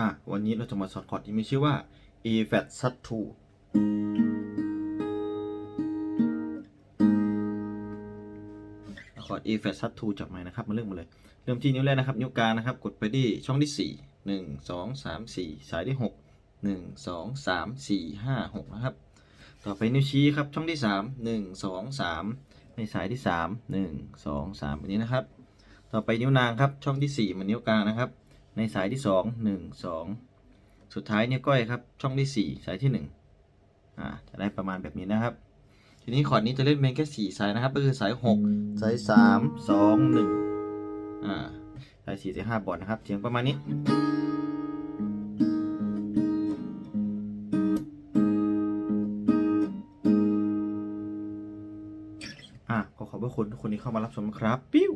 อะวันนี้เราจะมาสอนคอร์ดที่มีชื่อว่า E flat sub 2คอร์ด E flat sub 2จับใหมนะครับมาเริ่มมาเลย เริ่มที่นิ้วแรกนะครับ นิ้วกลางนะครับ กดไปที่ช่องที่ 4 1 2 3 4 สายที่ 6 1 2 3 4 5 6 นะครับ ต่อไปนิ้วชี้ครับ ช่องที่ 3 1 2 3 ในสายที่ 3 1 2 3แบบนี้นะครับ ต่อไปนิ้วนางครับ ช่องที่ 4 มันนิ้วกลางนะครับ ในสายที่ 2 1 2 สุดท้ายนิ้วก้อยครับ ช่องที่ 4 สายที่1อ่าจะได้ประมาณแบบนี้นะครับ ทีนี้คอร์ดนี้จะเล่นเพียงแค่ 4 สายนะครับ ก็คือสาย 6 สาย 3 2 1อ่าสาย4สาย5บอดนะครับเสียงประมาณนี้อะขอขอบพระคุณทุกคนที่เข้ามารับชมครับ ปิ้ว